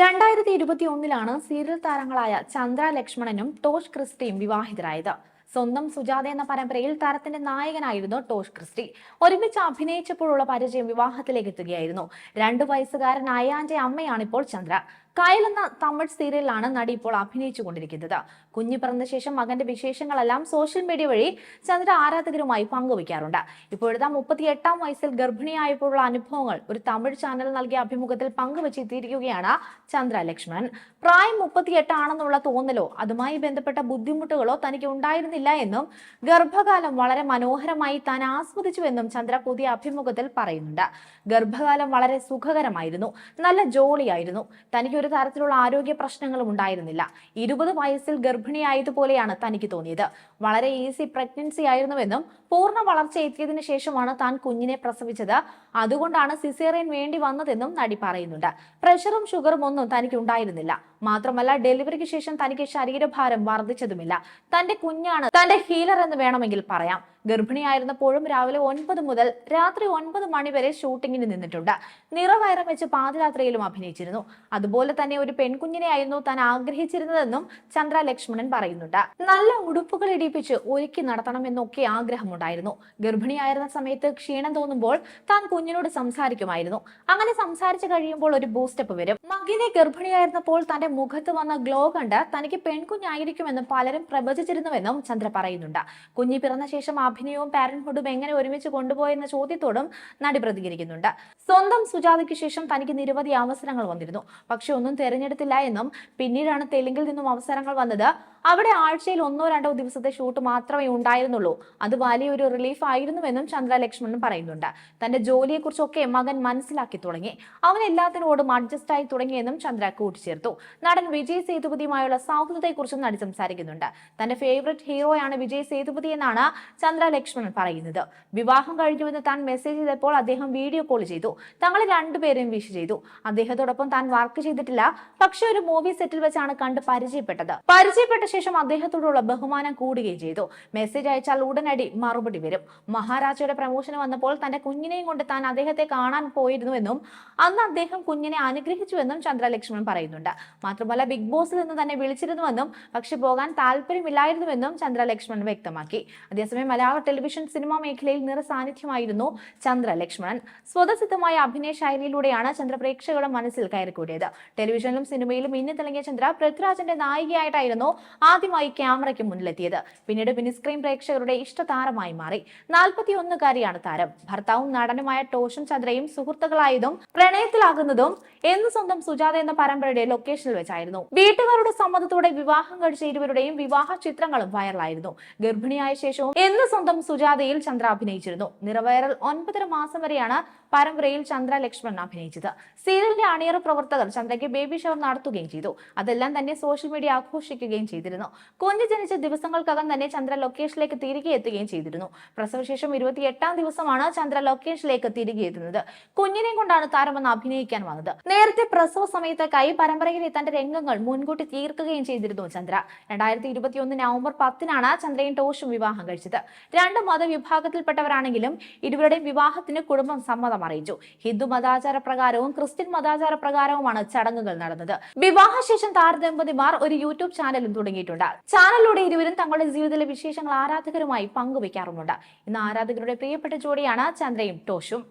രണ്ടായിരത്തി ഇരുപത്തി ഒന്നിലാണ് സീരിയൽ താരങ്ങളായ ചന്ദ്ര ലക്ഷ്മണനും ടോഷ് ക്രിസ്റ്റിയും വിവാഹിതരായത്. സ്വന്തം സുജാത എന്ന പരമ്പരയിൽ താരത്തിന്റെ നായകനായിരുന്നു ടോഷ് ക്രിസ്റ്റി. ഒരുമിച്ച് അഭിനയിച്ചപ്പോഴുള്ള പരിചയം വിവാഹത്തിലേക്ക് എത്തുകയായിരുന്നു. രണ്ടു വയസ്സുകാരൻ ആയാന്റെ അമ്മയാണ് ഇപ്പോൾ ചന്ദ്ര. കയൽ എന്ന തമിഴ് സീരിയലിലാണ് നടി ഇപ്പോൾ അഭിനയിച്ചു കൊണ്ടിരിക്കുന്നത് കുഞ്ഞു പിറന്ന ശേഷം മകന്റെ വിശേഷങ്ങളെല്ലാം സോഷ്യൽ മീഡിയ വഴി ചന്ദ്ര ആരാധകരുമായി പങ്കുവയ്ക്കാറുണ്ട്. ഇപ്പോഴത്തെ മുപ്പത്തി എട്ടാം വയസ്സിൽ ഗർഭിണിയായപ്പോഴുള്ള അനുഭവങ്ങൾ ഒരു തമിഴ് ചാനൽ നൽകിയ അഭിമുഖത്തിൽ പങ്കുവച്ചെത്തിയിരിക്കുകയാണ് ചന്ദ്ര ലക്ഷ്മണൻ പ്രായം മുപ്പത്തിയെട്ടാണെന്നുള്ള തോന്നലോ അതുമായി ബന്ധപ്പെട്ട ബുദ്ധിമുട്ടുകളോ തനിക്ക് ഉണ്ടായിരുന്നില്ല എന്നും ഗർഭകാലം വളരെ മനോഹരമായി താൻ ആസ്വദിച്ചുവെന്നും ചന്ദ്ര പുതിയ അഭിമുഖത്തിൽ പറയുന്നുണ്ട്. ഗർഭകാലം വളരെ സുഖകരമായിരുന്നു. നല്ല ജോളിയായിരുന്നു. തനിക്ക് ഒരു തരത്തിലുള്ള ആരോഗ്യ പ്രശ്നങ്ങളും ഉണ്ടായിരുന്നില്ല. ഇരുപത് വയസ്സിൽ ഗർഭിണിയായതുപോലെയാണ് തനിക്ക് തോന്നിയത്. വളരെ ഈസി പ്രഗ്നൻസി ആയിരുന്നുവെന്നും പൂർണ വളർച്ച എത്തിയതിനു ശേഷമാണ് താൻ കുഞ്ഞിനെ പ്രസവിച്ചത്. അതുകൊണ്ടാണ് സിസേറിയൻ വേണ്ടി വന്നതെന്നും നടി പറയുന്നുണ്ട്. പ്രഷറും ഷുഗറും ഒന്നും തനിക്ക് ഉണ്ടായിരുന്നില്ല. മാത്രമല്ല ഡെലിവറിക്ക് ശേഷം തനിക്ക് ശരീരഭാരം വർദ്ധിച്ചതുമില്ല. തന്റെ കുഞ്ഞാണ് തന്റെ ഹീലർ എന്ന് വേണമെങ്കിൽ പറയാം. ഗർഭിണിയായിരുന്നപ്പോഴും രാവിലെ ഒൻപത് മുതൽ രാത്രി ഒൻപത് മണി വരെ ഷൂട്ടിങ്ങിന് നിന്നിട്ടുണ്ട്. നിറവയറം വെച്ച് പാതിരാത്രിയിലും അഭിനയിച്ചിരുന്നു. അതുപോലെ തന്നെ ഒരു പെൺകുഞ്ഞിനെയായിരുന്നു താൻ ആഗ്രഹിച്ചിരുന്നതെന്നും ചന്ദ്ര ലക്ഷ്മണൻ പറയുന്നുണ്ട്. നല്ല ഉടുപ്പുകൾ ഇടിപ്പിച്ച് ഒരുക്കി നടത്തണമെന്നൊക്കെ ആഗ്രഹമുണ്ടായിരുന്നു. ഗർഭിണിയായിരുന്ന സമയത്ത് ക്ഷീണം തോന്നുമ്പോൾ താൻ കുഞ്ഞിനോട് സംസാരിക്കുമായിരുന്നു. അങ്ങനെ സംസാരിച്ചു കഴിയുമ്പോൾ ഒരു ബൂസ്റ്റപ്പ് വരും. മകിനെ ഗർഭിണിയായിരുന്നപ്പോൾ തന്റെ മുഖത്ത് വന്ന ഗ്ലോ കണ്ട് തനിക്ക് പെൺകുഞ്ഞായിരിക്കുമെന്ന് പലരും പ്രവചിച്ചിരുന്നുവെന്നും ചന്ദ്ര പറയുന്നുണ്ട്. കുഞ്ഞി പിറന്ന ശേഷം അഭിനയവും പാരന്റ്ഹുഡും എങ്ങനെ ഒരുമിച്ച് കൊണ്ടുപോയെന്ന ചോദ്യത്തോടും നടി പ്രതികരിക്കുന്നുണ്ട്. സ്വന്തം സുജാതയ്ക്ക് ശേഷം തനിക്ക് നിരവധി അവസരങ്ങൾ വന്നിരുന്നു. പക്ഷെ ഒന്നും തെരഞ്ഞെടുത്തില്ല എന്നും പിന്നീടാണ് തെലുങ്കിൽ നിന്നും അവസരങ്ങൾ വന്നത്. അവിടെ ആഴ്ചയിൽ ഒന്നോ രണ്ടോ ദിവസത്തെ ഷൂട്ട് മാത്രമേ ഉണ്ടായിരുന്നുള്ളൂ. അത് വലിയൊരു റിലീഫ് ആയിരുന്നുവെന്നും ചന്ദ്ര ലക്ഷ്മണൻ പറയുന്നുണ്ട്. തന്റെ ജോലിയെക്കുറിച്ചൊക്കെ മകൻ മനസ്സിലാക്കി തുടങ്ങി. അവൻ എല്ലാത്തിനോടും അഡ്ജസ്റ്റ് ആയി തുടങ്ങിയെന്നും ചന്ദ്ര കൂട്ടിച്ചേർത്തു. നടൻ വിജയ് സേതുപതിയുമായുള്ള സൗഹൃദത്തെക്കുറിച്ചും നടി സംസാരിക്കുന്നുണ്ട്. തന്റെ ഫേവററ്റ് ഹീറോയാണ് വിജയ് സേതുപതി എന്നാണ് ചന്ദ്ര ലക്ഷ്മണൻ പറയുന്നത്. വിവാഹം കഴിഞ്ഞുവെന്ന് താൻ മെസ്സേജ് ചെയ്തപ്പോൾ അദ്ദേഹം വീഡിയോ കോൾ ചെയ്തു. തങ്ങളെ രണ്ടുപേരെയും വിഷ് ചെയ്തു. അദ്ദേഹത്തോടൊപ്പം താൻ വർക്ക് ചെയ്തിട്ടില്ല. പക്ഷെ ഒരു മൂവി സെറ്റിൽ വെച്ചാണ് കണ്ട് പരിചയപ്പെട്ടത്. പരിചയപ്പെട്ട ശേഷം അദ്ദേഹത്തോടുള്ള ബഹുമാനം കൂടുകയും ചെയ്തു. മെസ്സേജ് അയച്ചാൽ ഉടനടി മറുപടി വരും. മഹാരാജയുടെ പ്രമോഷന് വന്നപ്പോൾ തന്റെ കുഞ്ഞിനെയും കൊണ്ട് താൻ അദ്ദേഹത്തെ കാണാൻ പോയിരുന്നുവെന്നും അന്ന് അദ്ദേഹം കുഞ്ഞിനെ അനുഗ്രഹിച്ചുവെന്നും ചന്ദ്ര ലക്ഷ്മൺ പറയുന്നുണ്ട്. മാത്രമല്ല ബിഗ് ബോസിൽ നിന്ന് തന്നെ വിളിച്ചിരുന്നുവെന്നും പക്ഷെ പോകാൻ താല്പര്യമില്ലായിരുന്നുവെന്നും ചന്ദ്ര ലക്ഷ്മൺ വ്യക്തമാക്കി. അതേസമയം മലയാള ടെലിവിഷൻ സിനിമാ മേഖലയിൽ നിറ സാന്നിധ്യമായിരുന്നു ചന്ദ്ര ലക്ഷ്മണൻ. സ്വതസിദ്ധമായ അഭിനയ ശൈലിയിലൂടെയാണ് ചന്ദ്ര പ്രേക്ഷകരുടെ മനസ്സിൽ കയറിക്കൂടിയത്. ടെലിവിഷനിലും സിനിമയിലും ഇന്ന് തിളങ്ങിയ ചന്ദ്ര പൃഥ്വിരാജിന്റെ നായികയായിട്ടായിരുന്നു ആദ്യമായി ക്യാമറയ്ക്ക് മുന്നിലെത്തിയത്. പിന്നീട് മിനിസ്ക്രീൻ പ്രേക്ഷകരുടെ ഇഷ്ടതാരമായി മാറി. നാൽപ്പത്തിയൊന്നുകാരിയാണ് താരം. ഭർത്താവും നടനുമായ ടോഷൻ ചന്ദ്രയും സുഹൃത്തുക്കളായതും പ്രണയത്തിലാകുന്നതും എന്ന് സ്വന്തം സുജാത എന്ന പരമ്പരയുടെ ലൊക്കേഷനിൽ വെച്ചായിരുന്നു. വീട്ടുകാരുടെ സമ്മതത്തോടെ വിവാഹം കഴിച്ച ഇരുവരുടെയും വിവാഹ ചിത്രങ്ങളും വൈറലായിരുന്നു ഗർഭിണിയായ ശേഷവും എന്ന് സ്വന്തം സുജാതയിൽ ചന്ദ്ര അഭിനയിച്ചിരുന്നു. നിറവയറൽ ഒൻപതര മാസം വരെയാണ് പരമ്പരയിൽ ചന്ദ്ര ലക്ഷ്മൺ അഭിനയിച്ചത്. സീരിയലിന്റെ അണിയറ പ്രവർത്തകർ ചന്ദ്രയ്ക്ക് ബേബി ഷവർ നടത്തുകയും ചെയ്തു. അതെല്ലാം തന്നെ സോഷ്യൽ മീഡിയ ആഘോഷിക്കുകയും ചെയ്തിരുന്നു. കുഞ്ഞ് ജനിച്ച ദിവസങ്ങൾക്കകം തന്നെ ചന്ദ്ര ലൊക്കേഷനിലേക്ക് തിരികെ എത്തുകയും ചെയ്തിരുന്നു. പ്രസവശേഷം ഇരുപത്തിയെട്ടാം ദിവസമാണ് ചന്ദ്ര ലൊക്കേഷനിലേക്ക് തിരികെ എത്തുന്നത്. കുഞ്ഞിനെയും കൊണ്ടാണ് താരമെന്ന് അഭിനയിക്കാൻ വന്നത്. നേരത്തെ പ്രസവ സമയത്തേക്കായി പരമ്പരയിലെ തന്റെ രംഗങ്ങൾ മുൻകൂട്ടി തീർക്കുകയും ചെയ്തിരുന്നു ചന്ദ്ര. രണ്ടായിരത്തി ഇരുപത്തിയൊന്ന് നവംബർ പത്തിനാണ് ചന്ദ്രയും ടോഷും വിവാഹം കഴിച്ചത്. രണ്ട് മതവിഭാഗത്തിൽപ്പെട്ടവരാണെങ്കിലും ഇരുവരുടെയും വിവാഹത്തിന് കുടുംബം സമ്മതം അറിയിച്ചു. ഹിന്ദു മതാചാര പ്രകാരവും ക്രിസ്ത്യൻ മതാചാര പ്രകാരവുമാണ് ചടങ്ങുകൾ നടന്നത്. വിവാഹശേഷം താരദമ്പതിമാർ ഒരു യൂട്യൂബ് ചാനലും തുടങ്ങിയിട്ടുണ്ട്. ചാനലിലൂടെ ഇരുവരും തങ്ങളുടെ ജീവിതത്തിലെ വിശേഷങ്ങൾ ആരാധകരുമായി പങ്കുവയ്ക്കാറുമുണ്ട് ഇന്ന് ആരാധകരുടെ പ്രിയപ്പെട്ട ജോഡിയാണ് ചന്ദ്രയും ടോഷും.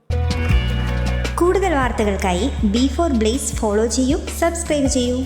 കൂടുതൽ വാർത്തകൾക്കായി ബി ഫോർ ബ്ലേസ് ഫോളോ ചെയ്യൂ സബ്സ്ക്രൈബ് ചെയ്യൂ.